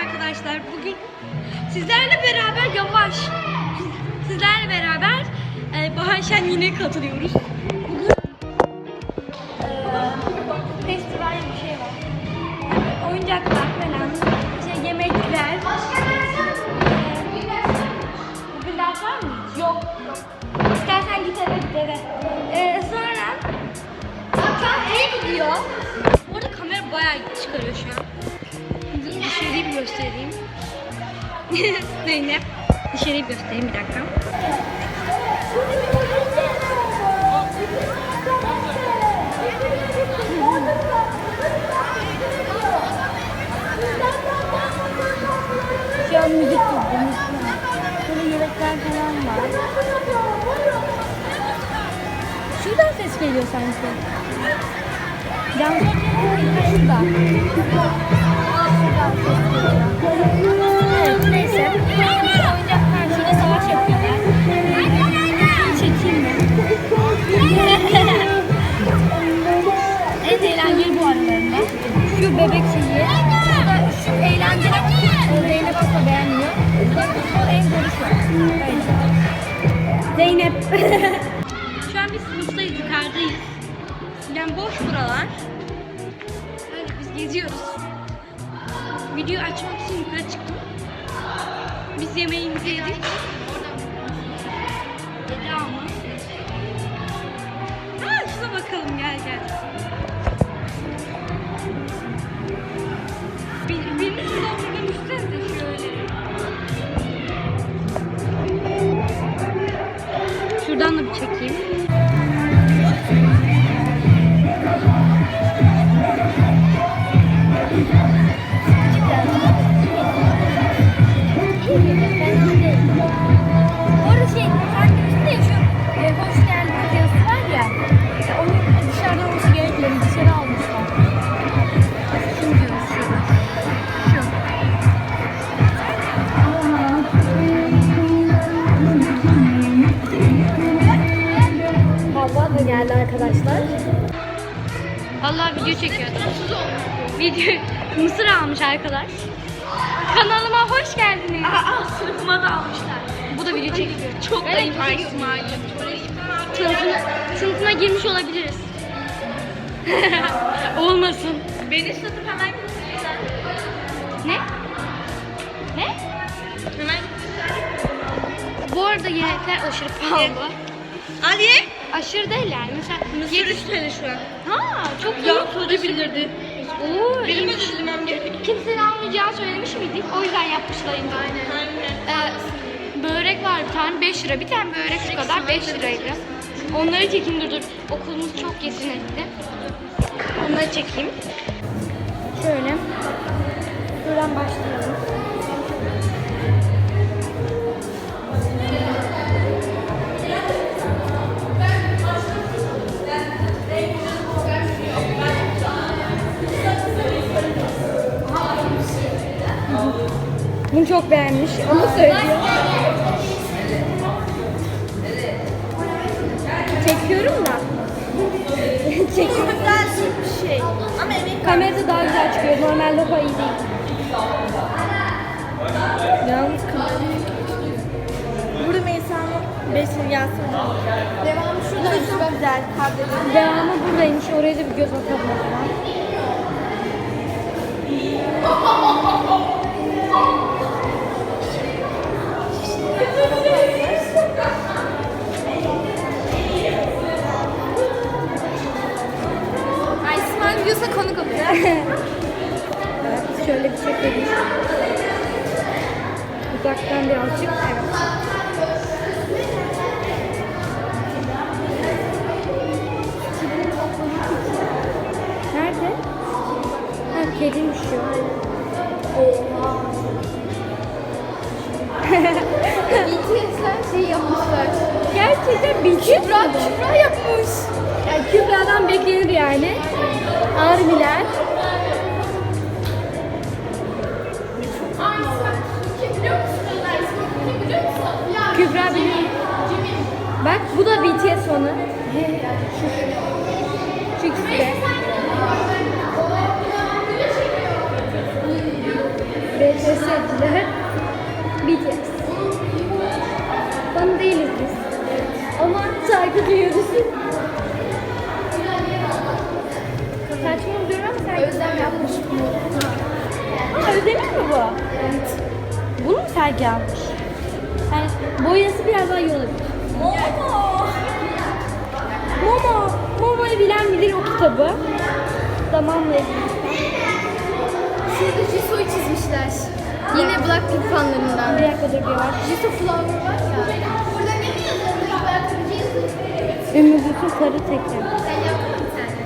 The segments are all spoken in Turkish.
arkadaşlar. Bugün sizlerle beraber yavaş. Sizlerle beraber e, Bahar Şen yine katılıyoruz. Bugün e, bir şey var. Oyuncaklar falan, An müzik dinliyorum. Böyle yemekler falan var. Şuradan ses geliyor sanki. Can şurada. Evet, neyse. Oyuncaklar şurada savaş yapıyorlar. Çekeyim mi? en eğlenceli bu aralarında. Şu bebek şeyi. Zeynep. şu an biz sınıftayız, yukarıdayız. Yani boş buralar. Böyle biz geziyoruz. Video açmak için yukarı çıktım. Biz yemeğimizi yedik. Da geldi arkadaşlar. Allah video çekiyordum. Video mısır almış arkadaş. Kanalıma hoş geldiniz. Aa, sınıfıma da almışlar. Bu da video çekiyor. Çok Evet, ayıp. Sınıfına, sınıfına girmiş olabiliriz. Olmasın. Beni satıp hemen. Ne? Ne? Hemen Bu arada yemekler aşırı pahalı. Ali. Aşırı değil yani. Mesela Mısır yedi- üsteli şu an. Ha çok iyi. Ya sorabilirdi. Oo, Benim iyiymiş. ödülmem gerek. Kimsenin almayacağı söylemiş miydik? O yüzden yapmışlar indi. Aynen. Ee, börek var bir tane 5 lira. Bir tane börek şu kadar 5 liraydı. Onları çekeyim dur dur. Okulumuz çok yetenekli. Onları çekeyim. Şöyle. Buradan başlayalım. Bunu çok beğenmiş. Onu söylüyor. Çekiyorum da. Çekiyorum. Güzel bir şey. Ama emek Kamerada daha güzel çıkıyor. Normalde o iyi değil. Yalnız Burada Meysa'nın beşini gelsin. Devamı şurada çok güzel. Kardeşim. Devamı buradaymış. Oraya da bir göz atalım o zaman. Diyorsa konuk oluyor. Evet, şöyle bir çekelim. Uzaktan birazcık. Evet. Nerede? Ha, kediymiş şu. BTS'ler şey yapmışlar. Gerçekten bir Kübra, Kübra yapmış. Yani Kübra'dan beklenir yani. Armiler. Kübra biliyor. Bak bu da BTS onu. Şu, ikisi de. BTS ettiler. BTS. Bana değiliz biz. Ama saygı duyuyoruz. Mi bu? Evet. Bunu mu Sergi almış? Yani boyası biraz daha iyi olabilir. Momo! Momo! Momo'yu bilen bilir o kitabı. Zamanla. Şurada Jisoo'yu çizmişler. Yine Blackpink fanlarından. Bir dakika dur bir var. Jisoo Flower var ya. Burada ne yazıyor? Jisoo. Ümmü Gülsüm Sarı Tekin. Sen yaptın bir tane?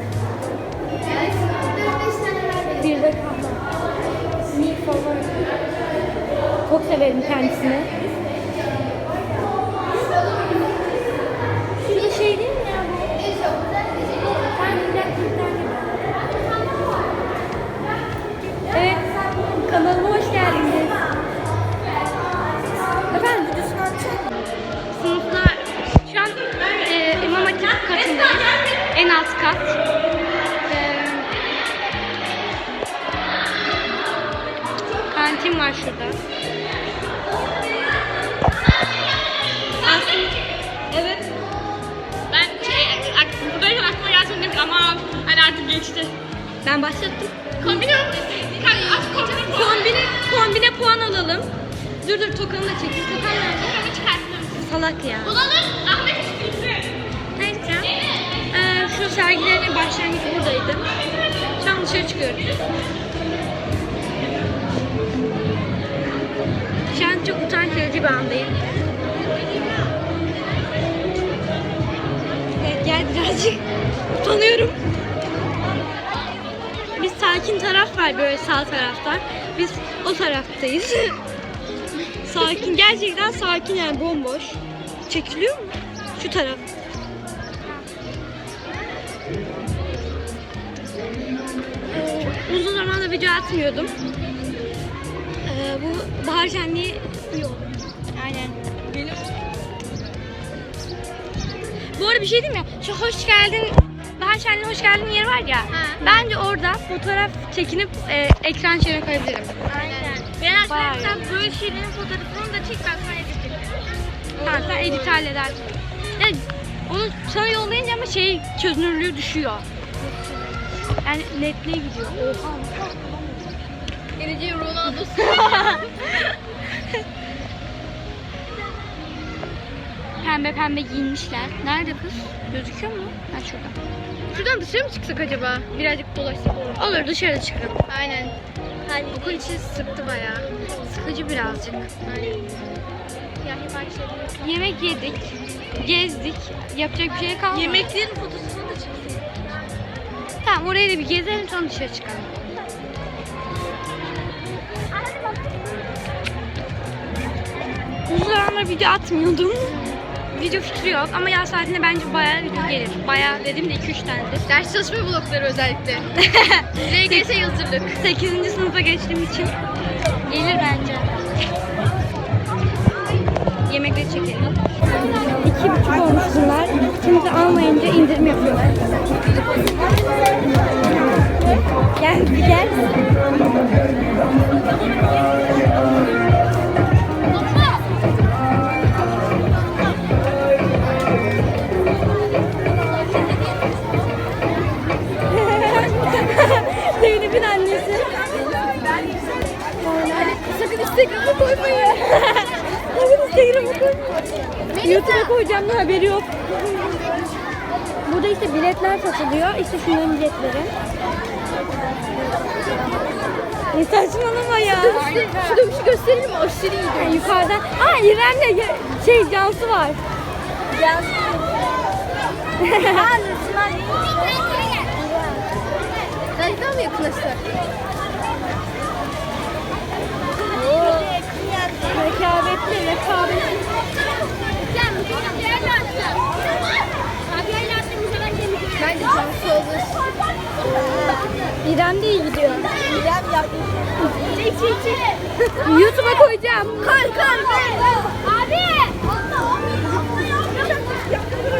Yani sana 4-5 tane ver Bir de kalma. Nil falan. Çok severim kendisini. Şurada şey değil mi ya. Evet, kanalıma hoş geldiniz. Efendim, şu an e, İmam. En alt kat. E, kantin var şurada. Artık geçti. Ben başlattım. Kombine kombine. Kombine, puan alalım. Dur dur tokanı da çekil. Tokan nerede? Tokamı çıkarttım. Salak ya. Bulalım. Ahmet üstüydü. Neyse. Ee, şu sergilerin başlangıcı buradaydı. Şu an dışarı çıkıyoruz. Şu an çok utanç verici bir andayım. Evet gel birazcık utanıyorum. Sakin taraf var böyle sağ tarafta. Biz o taraftayız. sakin gerçekten sakin yani bomboş. Çekiliyor mu? Şu taraf. Ee, uzun zamandır video atmıyordum. Ee, bu bahar şenliği yok. Aynen. Bu arada bir şey diyeyim mi? Şu hoş geldin, bahar şenliğine hoş geldin yeri var ya. Bence orada fotoğraf çekinip e, ekran şeyine koyabilirim. Aynen. Ben arkadaşlar böyle şeylerin fotoğrafını da çek ben sana edit Tamam sen edit halledersin. Yani onu sana yollayınca ama şey çözünürlüğü düşüyor. Yani netliğe gidiyor. Oha. Geleceği Ronaldo. Pembe pembe giyinmişler. Nerede kız? Gözüküyor mu? Ha şurada. Şuradan dışarı mı çıksak acaba? Birazcık dolaşsak olur. Olur dışarı çıkalım. Aynen. Okul içi sıktı bayağı. Sıkıcı birazcık. Aynen. Yemek yedik. Gezdik. Yapacak bir şey kalmadı. Yemeklerin fotosunu da çeksin. Tamam orayı da bir gezelim sonra dışarı çıkalım. Uzun zamandır video atmıyordum. Video fikri yok ama yaz saatinde bence bayağı video gelir. Bayağı dedim de 2-3 tanedir. Ders çalışma blokları özellikle. LGS hazırlık. 8. sınıfa geçtiğim için gelir bence. Yemekleri çekelim. İki buçuk olmuş bunlar. Kimse almayınca indirim yapıyorlar. Gel gel. Da haberi yok. Burada işte biletler satılıyor. İşte şunların biletleri. Ne saçmalama ya. Şu dövüşü göstereyim mi? Aşırı iyi. Yani yukarıdan. Aa İrem'le ya- şey Cansu var. Cansu. Daha mı yakınlaştık? Rekabetli, rekabetli. Bence Cansu olur. İrem de iyi gidiyor. İrem yapmış. Çek çek çek. YouTube'a koyacağım. Koy koy koy. Abi.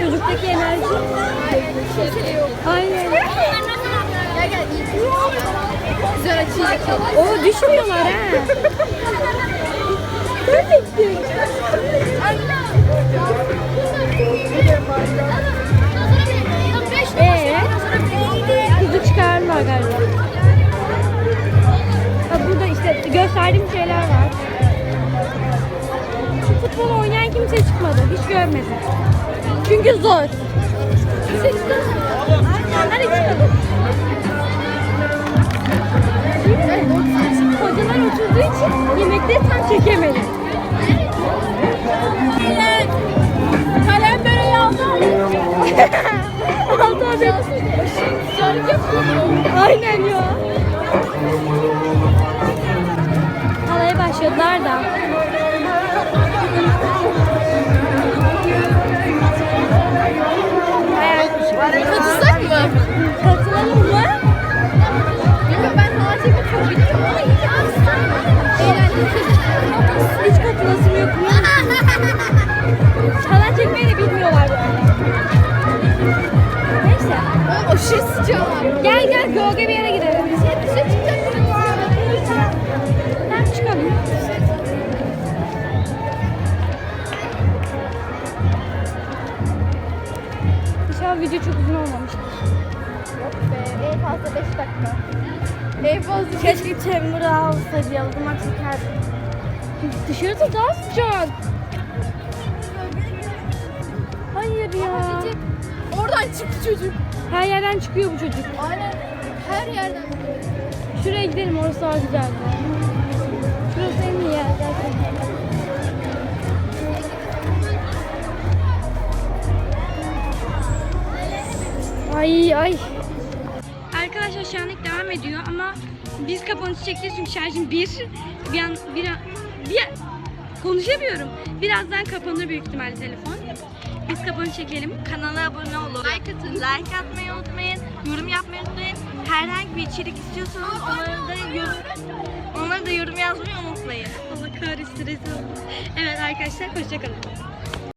Çocuktaki enerji. Aynen. Gel gel. Güzel açacak. Oo düşmüyorlar ha. Oturduğu için yemekleri tam çekemedim. Kalem böreği aldı. Aldı abi. Sarık yapıyor. Aynen ya. Halaya başladılar da. Gel gel gölge bir yere gidelim. Çıkalım. İnşallah video çok uzun olmamıştır. Yok be. En fazla 5 dakika. En fazla Keşke çamuru alsaydı yalımak çekerdim. Dışarıda daha sıcak. Hayır ya. Oradan çıktı çocuk. Her yerden çıkıyor bu çocuk. Aynen. Her yerden. Şuraya gidelim orası daha güzel. Şurası en iyi yer gerçekten. Ay ay. Arkadaşlar şu anlık devam ediyor ama biz kapanışı çekeceğiz çünkü şarjım bir. Bir an bir an bir konuşamıyorum. Birazdan kapanır büyük ihtimalle telefon. Biz kapanış çekelim. Kanala abone olun. Like atın. Like atmayı unutmayın. Yorum yapmayı unutmayın. Herhangi bir içerik istiyorsanız onları da yorum onları da yorum yazmayı unutmayın. Allah kahretsin. Evet arkadaşlar hoşçakalın.